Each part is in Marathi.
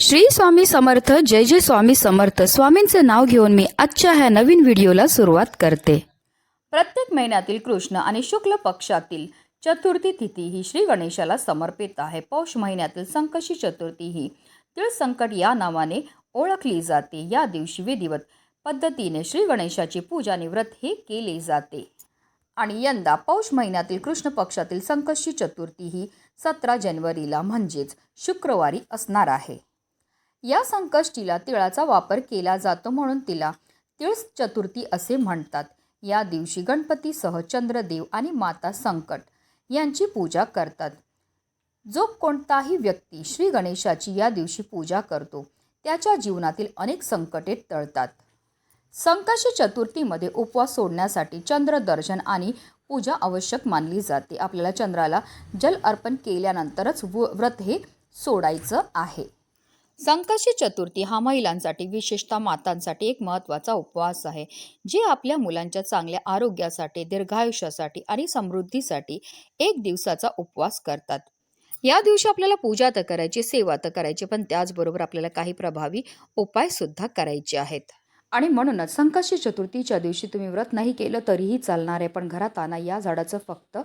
श्री स्वामी समर्थ जय जय स्वामी समर्थ. स्वामींचे नाव घेऊन मी आजच्या ह्या नवीन व्हिडिओला सुरुवात करते. प्रत्येक महिन्यातील कृष्ण आणि शुक्ल पक्षातील चतुर्थी तिथी ही श्री गणेशाला समर्पित आहे. पौष महिन्यातील संकशी चतुर्थी ही तिळ संकट या नावाने ओळखली जाते. या दिवशी विधिवत पद्धतीने श्री गणेशाची पूजा आणि व्रत हे केले जाते. आणि यंदा पौष महिन्यातील कृष्ण पक्षातील संकष्टी चतुर्थी ही सतरा जानेवारीला म्हणजेच शुक्रवारी असणार आहे. या संकष्टीला तिळाचा वापर केला जातो म्हणून तिला तिळ चतुर्थी असे म्हणतात. या दिवशी गणपतीसह चंद्रदेव आणि माता संकट यांची पूजा करतात. जो कोणताही व्यक्ती श्री गणेशाची या दिवशी पूजा करतो त्याच्या जीवनातील अनेक संकटे टळतात. संकष्टी चतुर्थीमध्ये उपवास सोडण्यासाठी चंद्रदर्शन आणि पूजा आवश्यक मानली जाते. आपल्याला चंद्राला जल अर्पण केल्यानंतरच व- व्रत हे सोडायचं आहे. संकष्टी चतुर्थी हा महिलांसाठी विशेषतः मातांसाठी एक महत्त्वाचा उपवास आहे जे आपल्या मुलांच्या चांगल्या आरोग्यासाठी दीर्घायुष्यासाठी आणि समृद्धीसाठी एक दिवसाचा उपवास करतात. या दिवशी आपल्याला पूजा तर करायची सेवा तर करायची पण त्याचबरोबर आपल्याला काही प्रभावी उपायसुद्धा करायचे आहेत. आणि म्हणूनच संकष्टी चतुर्थीच्या दिवशी तुम्ही व्रत नाही केलं तरीही चालणार आहे पण घरात आणा या झाडाचं फक्त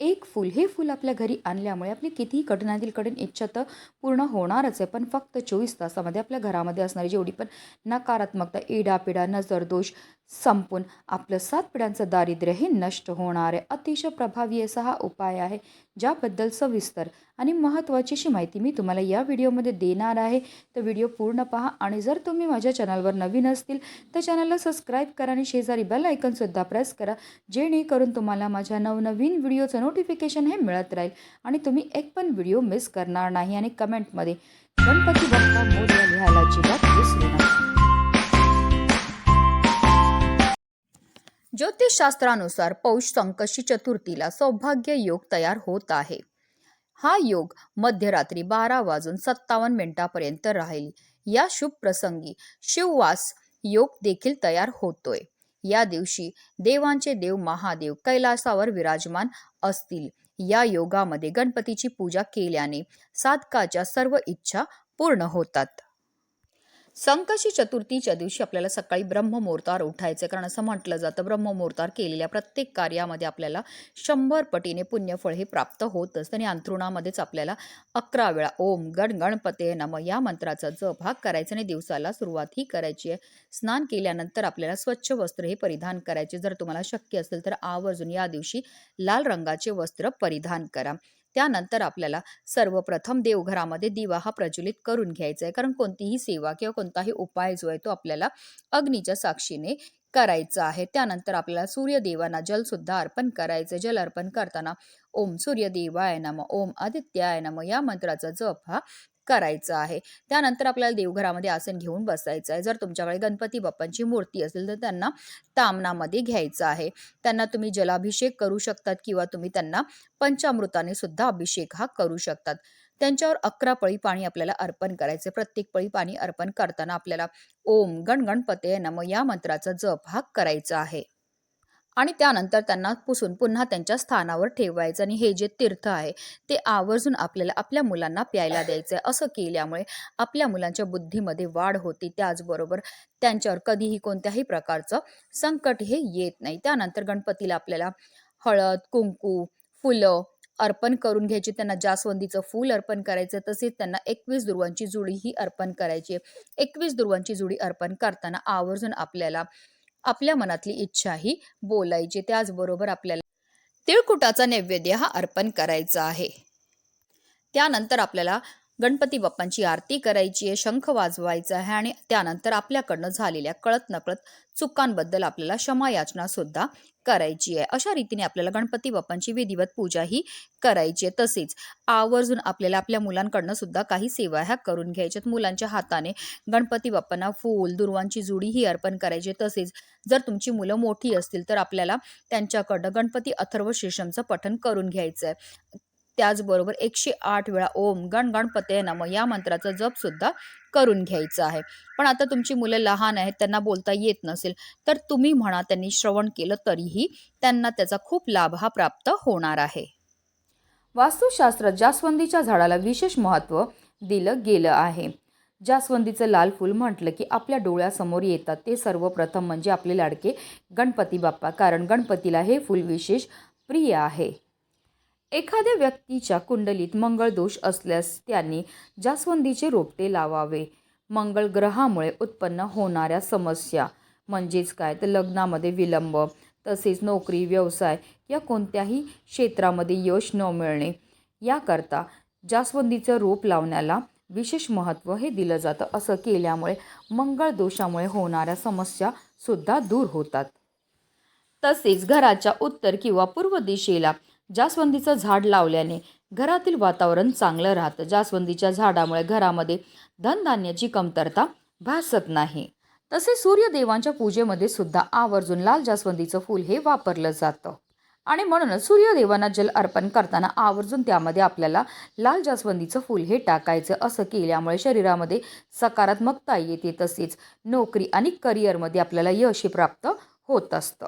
एक फूल हे फूल आपल्या घरी आणल्यामुळे आपली कितीही कठीणातील कठीण इच्छा तर पूर्ण होणारच आहे. पण फक्त चोवीस तासामध्ये आपल्या घरामध्ये असणारी जेवढी पण नकारात्मकता इडापिडा नजर दोष संपून आपलं सात पिढ्यांचं दारिद्र्य हे नष्ट होणार आहे. अतिशय प्रभावी असा हा उपाय आहे ज्याबद्दल सविस्तर आणि महत्त्वाची अशी माहिती मी तुम्हाला या व्हिडिओमध्ये देणार आहे. तर व्हिडिओ पूर्ण पहा आणि जर तुम्ही माझ्या चॅनलवर नवीन असतील तर चॅनलला सबस्क्राईब करा आणि शेजारी बेल आयकनसुद्धा प्रेस करा जेणेकरून तुम्हाला माझ्या नवनवीन व्हिडिओचं नोटिफिकेशन हे मिळत राहील आणि तुम्ही एक पण व्हिडिओ मिस करणार नाही आणि कमेंटमध्ये गणपती बाप्पा मोर्या लिहायला अजिबात विसरू नका. ज्योतिषशास्त्रानुसार पौष संकशी चतुर्थीला सौभाग्य योग तयार होत आहे. हा योग मध्यरात्री बारा वाजून सत्तावन्न मिनिटापर्यंत राहील. या शुभ प्रसंगी शिववास योग देखील तयार होतोय. या दिवशी देवांचे देव महादेव कैलासावर विराजमान असतील. या योगामध्ये गणपतीची पूजा केल्याने साधकाच्या सर्व इच्छा पूर्ण होतात. संकशी चतुर्थीच्या दिवशी आपल्याला सकाळी ब्रह्ममुहूर्तावर उठायचं कारण असं म्हटलं जातं ब्रह्ममुहूर्तावर केलेल्या प्रत्येक कार्यामध्ये आपल्याला शंभर पटीने पुण्यफळ हे प्राप्त होत असतं आणि अंथरुणामध्येच आपल्याला अकरा वेळा ओम गण गणपते नम या मंत्राचा जप हा करायचा आणि दिवसाला सुरुवात ही करायची आहे. स्नान केल्यानंतर आपल्याला स्वच्छ वस्त्र हे परिधान करायचे. जर तुम्हाला शक्य असेल तर आवर्जून या दिवशी लाल रंगाचे वस्त्र परिधान करा. त्यानंतर आपल्याला सर्वप्रथम देवघरामध्ये दिवा हा प्रज्वलित करून घ्यायचा आहे. कारण कोणतीही सेवा किंवा कोणताही उपाय जो आहे तो आपल्याला अग्नीच्या साक्षीने करायचा आहे. त्यानंतर आपल्याला सूर्यदेवांना जलसुद्धा अर्पण करायचं जल अर्पण करताना ओम सूर्यदेवाय नम ओम आदित्याय नम या मंत्राचा जप हा करायचं आहे. त्यानंतर आपल्याला देवघरामध्ये आसन घेऊन बसायचं आहे. जर तुमच्याकडे गणपती बाप्पांची मूर्ती असेल तर त्यांना तामनामध्ये घ्यायचं आहे. त्यांना तुम्ही जलाभिषेक करू शकतात किंवा तुम्ही त्यांना पंचामृताने सुद्धा अभिषेक हा करू शकतात. त्यांच्यावर अकरा पळी पाणी आपल्याला अर्पण करायचे प्रत्येक पळी पाणी अर्पण करताना आपल्याला ओम गण गणपते नम या मंत्राचा जप हा करायचा आहे. आणि त्यानंतर त्यांना पुसून पुन्हा त्यांच्या स्थानावर ठेवायचं. आणि हे जे तीर्थ आहे ते आवर्जून आपल्याला आपल्या मुलांना प्यायला द्यायचं आहे असं केल्यामुळे आपल्या मुलांच्या बुद्धीमध्ये वाढ होती. त्याचबरोबर त्यांच्यावर कधीही कोणत्याही प्रकारचं संकट हे येत नाही. त्यानंतर गणपतीला आपल्याला हळद कुंकू फुलं अर्पण करून घ्यायची. त्यांना जास्वंदीचं फूल अर्पण करायचं. तसेच त्यांना एकवीस दुर्वांची जुडी ही अर्पण करायची एकवीस दुर्वांची जुडी अर्पण करताना आवर्जून आपल्याला आपल्या मनातली इच्छा ही बोलायची त्याचबरोबर आपल्याला तिळकुटाचा नैवेद्य हा अर्पण करायचा आहे. त्यानंतर आपल्याला गणपती बाप्पांची आरती करायची आहे शंख वाजवायचा आहे आणि त्यानंतर आपल्याकडनं झालेल्या कळत नकळत चुकांबद्दल आपल्याला क्षमायाचना सुद्धा करायची आहे. अशा रीतीने आपल्याला गणपती बाप्पांची विधिवत पूजा ही करायची आहे. तसेच आवर्जून आपल्याला आपल्या मुलांकडनं सुद्धा काही सेवा ह्या करून घ्यायच्यात मुलांच्या हाताने गणपती बाप्पांना फूल दुर्वांची जुडी ही अर्पण करायची आहे. तसेच जर तुमची मुलं मोठी असतील तर आपल्याला त्यांच्याकडनं गणपती अथर्व शीर्षमचं पठण करून घ्यायचं आहे. त्याचबरोबर एकशे आठ वेळा ओम गण गणपते नम या मंत्राचा जप सुद्धा करून घ्यायचा आहे. पण आता तुमची मुलं लहान आहेत त्यांना बोलता येत नसेल तर तुम्ही म्हणा त्यांनी श्रवण केलं तरीही त्यांना त्याचा खूप लाभ हा प्राप्त होणार आहे. वास्तुशास्त्रात जास्वंदीच्या झाडाला विशेष महत्त्व दिलं गेलं आहे. जास्वंदीचं लाल फूल म्हटलं की आपल्या डोळ्यासमोर येतात. ते सर्वप्रथम म्हणजे आपले लाडके गणपती बाप्पा कारण गणपतीला हे फूल विशेष प्रिय आहे. एखाद्या व्यक्तीच्या कुंडलीत मंगळ दोष असल्यास त्यांनी जास्वंदीचे रोपटे लावावे. मंगळ ग्रहामुळे उत्पन्न होणाऱ्या समस्या म्हणजेच काय? तर लग्नामध्ये विलंब तसेच नोकरी व्यवसाय या कोणत्याही क्षेत्रामध्ये यश न मिळणे. याकरता जास्वंदीचं रोप लावण्याला विशेष महत्त्व हे दिलं जातं. असं केल्यामुळे मंगळ दोषामुळे होणाऱ्या समस्या सुद्धा दूर होतात. तसेच घराच्या उत्तर किंवा पूर्व दिशेला जास्वंदीचं झाड लावल्याने घरातील वातावरण चांगलं राहतं. जास्वंदीच्या झाडामुळे घरामध्ये धनधान्याची कमतरता भासत नाही. तसे सूर्यदेवांच्या पूजेमध्ये सुद्धा आवर्जून लाल जास्वंदीचं फूल हे वापरलं जातं. आणि म्हणूनच सूर्यदेवांना जल अर्पण करताना आवर्जून त्यामध्ये आपल्याला लाल जास्वंदीचं फूल हे टाकायचं असं केल्यामुळे शरीरामध्ये सकारात्मकता येते. तसेच नोकरी आणि करिअरमध्ये आपल्याला यश प्राप्त होत असतं.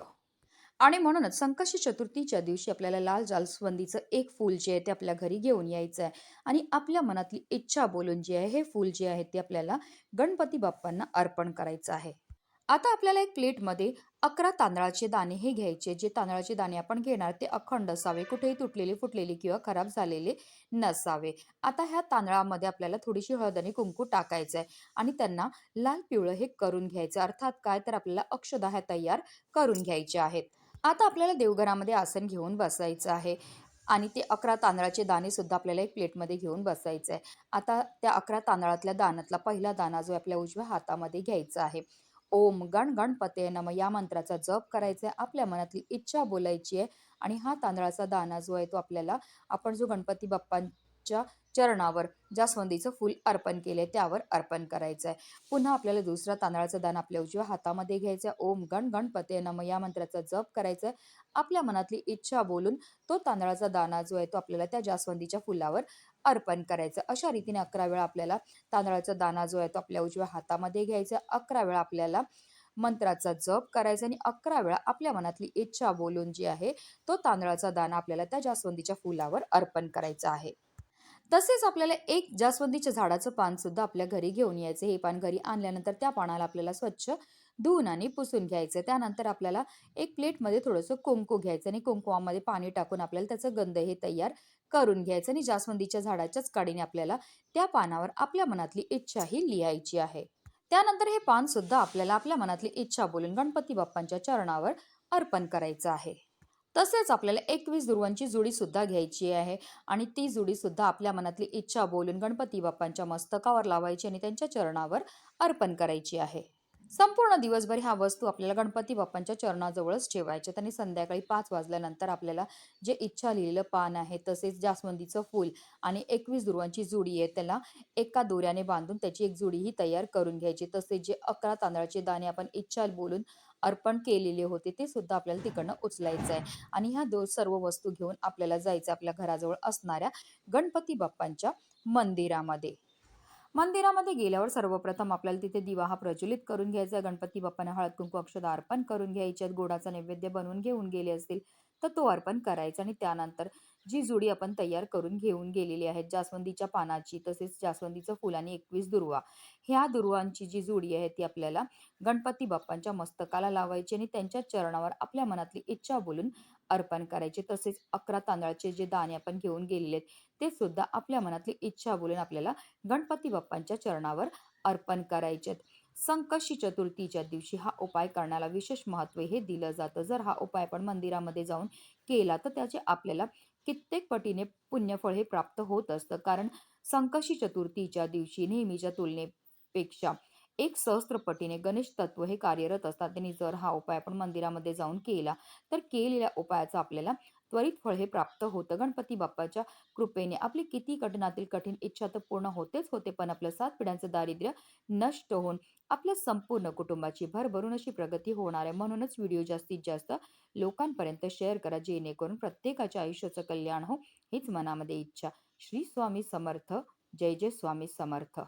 आणि म्हणूनच संकष्टी चतुर्थीच्या दिवशी आपल्याला लाल जालस्वंदीचं एक फूल जे आहे ते आपल्या घरी घेऊन यायचं आहे. आणि आपल्या मनातली इच्छा बोलून जे आहे हे फूल जे आहे ते आपल्याला गणपती बाप्पांना अर्पण करायचं आहे. आता आपल्याला एक प्लेटमध्ये अकरा तांदळाचे दाणे हे घ्यायचे जे तांदळाचे दाणे आपण घेणार ते अखंड असावे. कुठेही तुटलेले फुटलेले किंवा खराब झालेले नसावे. आता ह्या तांदळामध्ये आपल्याला थोडीशी हळद आणि कुंकू टाकायचं आहे. आणि त्यांना लाल पिवळं हे करून घ्यायचं अर्थात काय? तर आपल्याला अक्षदा ह्या तयार करून घ्यायच्या आहेत. आता आपल्याला देवघरामध्ये आसन घेऊन बसायचं आहे. आणि ते अकरा तांदळाचे दाणेसुद्धा आपल्याला एक प्लेटमध्ये घेऊन बसायचं आहे. आता त्या अकरा तांदळातल्या दानातला पहिला दाना जो आपल्या उजव्या हातामध्ये घ्यायचा आहे. ओम गण गणपते नम या मंत्राचा जप करायचा आहे. आपल्या मनातली इच्छा बोलायची आहे. आणि हा तांदळाचा दाना जो आहे तो आपल्याला आपण जो गणपती बाप्पांच्या चरणावर जास्वंदीचं फूल अर्पण केले त्यावर अर्पण करायचं आहे पुन्हा आपल्याला दुसरा तांदळाचा दान आपल्या उजव्या हातामध्ये घ्यायचा आहे ओम गण गणपते नम. या मंत्राचा जप करायचा आहे आपल्या मनातली इच्छा बोलून तो तांदळाचा दाना जो आहे तो आपल्याला त्या जास्वंदीच्या फुलावर अर्पण करायचं अशा रीतीने अकरा वेळा आपल्याला तांदळाचा दाना जो आहे तो आपल्या उजव्या हातामध्ये घ्यायचा अकरा वेळा आपल्याला मंत्राचा जप करायचा आणि अकरा वेळा आपल्या मनातली इच्छा बोलून जी आहे तो तांदळाचा दाना आपल्याला त्या जास्वंदीच्या फुलावर अर्पण करायचा आहे. तसेच आपल्याला एक जास्वंदीच्या झाडाचं पान सुद्धा आपल्या घरी घेऊन यायचं. हे पान घरी आणल्यानंतर त्या पानाला आपल्याला स्वच्छ धुवून आणि पुसून घ्यायचं. त्यानंतर आपल्याला एक प्लेटमध्ये थोडंसं कुंकू घ्यायचं आणि कुंकुमामध्ये पाणी टाकून आपल्याला त्याचं गंध हे तयार करून घ्यायचं आणि जास्वंदीच्या झाडाच्याच काडीने आपल्याला त्या पानावर आपल्या मनातली इच्छा ही लिहायची आहे. त्यानंतर हे पान सुद्धा आपल्याला आपल्या मनातली इच्छा बोलून गणपती बाप्पांच्या चरणावर अर्पण करायचं आहे. तसेच आपल्याला एकवीस दुर्वांची जुडी सुद्धा घ्यायची आहे. आणि ती जुडी सुद्धा आपल्या मनातली इच्छा बोलून गणपती बाप्पांच्या मस्तकावर लावायची आणि त्यांच्या चरणावर अर्पण करायची आहे. संपूर्ण दिवसभर ह्या वस्तू आपल्याला गणपती बाप्पांच्या चरणाजवळच ठेवायच्या आणि संध्याकाळी पाच वाजल्यानंतर आपल्याला जे इच्छा लिहिलेलं पान आहे तसेच जास्वंदीचं फूल आणि एकवीस दुर्वांची जुडी आहे त्याला एका दोऱ्याने बांधून त्याची एक जुडीही तयार करून घ्यायची तसेच जे अकरा तांदळाचे दाणे आपण इच्छा बोलून अर्पण केलेले होते ते सुद्धा आपल्याला तिकडनं उचलायचं आहे. आणि ह्या दो सर्व वस्तू घेऊन आपल्याला जायचं आपल्या घराजवळ असणाऱ्या गणपती बाप्पांच्या मंदिरामध्ये. मंदिरामध्ये गेल्यावर सर्वप्रथम आपल्याला तिथे दिवा हा प्रज्वलित करून घ्यायचा. गणपती बाप्पांना हळद कुंकू अक्षदा अर्पण करून घ्यायच्यात गोडाचा नैवेद्य बनवून घेऊन गेले असतील तर तो अर्पण करायचा आणि त्यानंतर जी जुडी आपण तयार करून घेऊन गेलेली आहे जास्वंदीच्या पानाची तसेच जास्वंदीचं फुल आणि एकवीस दुर्वा. ह्या दुर्वांची जी जुडी आहे ती आपल्याला गणपती बाप्पांच्या मस्तकाला लावायची आणि त्यांच्या चरणावर आपल्या मनातली इच्छा बोलून अर्पण करायचे. तसेच अकरा तांदळाचे जे दाणे आपण घेऊन गेलेले आहेत ते सुद्धा आपल्या मनातली इच्छा बोलून आपल्याला गणपती बाप्पांच्या चरणावर अर्पण करायचे संकष्टी चतुर्थीच्या दिवशी हा उपाय करण्याला विशेष महत्त्व हे दिलं जातं. जर हा उपाय आपण मंदिरामध्ये जाऊन केला तर त्याचे आपल्याला कित्येक पटीने पुण्यफळ हे प्राप्त होत असतं. कारण संकष्टी चतुर्थीच्या दिवशी नेहमीच्या तुलनेपेक्षा एक सहस्त्र पटीने गणेश तत्व हे कार्यरत असतात. त्यांनी जर हा उपाय आपण मंदिरामध्ये जाऊन केला तर केलेल्या उपायाचा आपल्याला त्वरित फळ हे प्राप्त होतं. गणपती बाप्पाच्या कृपेने आपली किती कठीणातील कठीण इच्छा तर पूर्ण होतेच होते पण आपलं सात पिढ्यांचं दारिद्र्य नष्ट होऊन आपल्या संपूर्ण कुटुंबाची भरभरून अशी प्रगती होणार आहे. म्हणूनच व्हिडिओ जास्तीत जास्त लोकांपर्यंत शेअर करा जेणेकरून प्रत्येकाच्या आयुष्याचं कल्याण हो हीच मनामध्ये इच्छा. श्री स्वामी समर्थ. जय जय स्वामी समर्थ.